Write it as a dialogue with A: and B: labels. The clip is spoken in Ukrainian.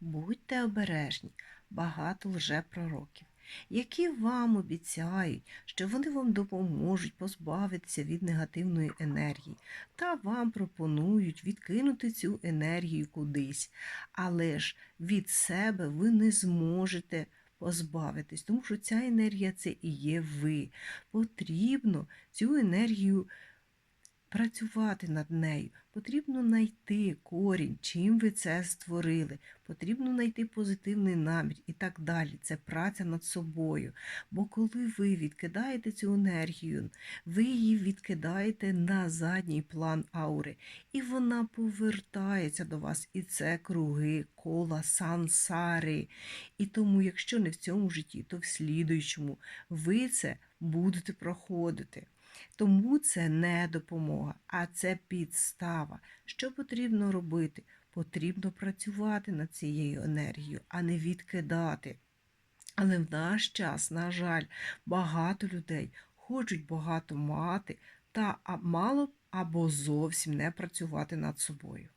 A: Будьте обережні, багато лжепророків, які вам обіцяють, що вони вам допоможуть позбавитися від негативної енергії, та вам пропонують відкинути цю енергію кудись. Але ж від себе ви не зможете позбавитись, тому що ця енергія це і є ви. Потрібно цю енергію працювати над нею. Потрібно знайти корінь, чим ви це створили. Потрібно знайти позитивний намір і так далі. Це праця над собою. Бо коли ви відкидаєте цю енергію, ви її відкидаєте на задній план аури, і вона повертається до вас. І це круги, кола, сансари. І тому, якщо не в цьому житті, то в слідуючому ви це будете проходити. Тому це не допомога, а це підстава. Що потрібно робити? Потрібно працювати над цією енергією, а не відкидати. Але в наш час, на жаль, багато людей хочуть багато мати та мало або зовсім не працювати над собою.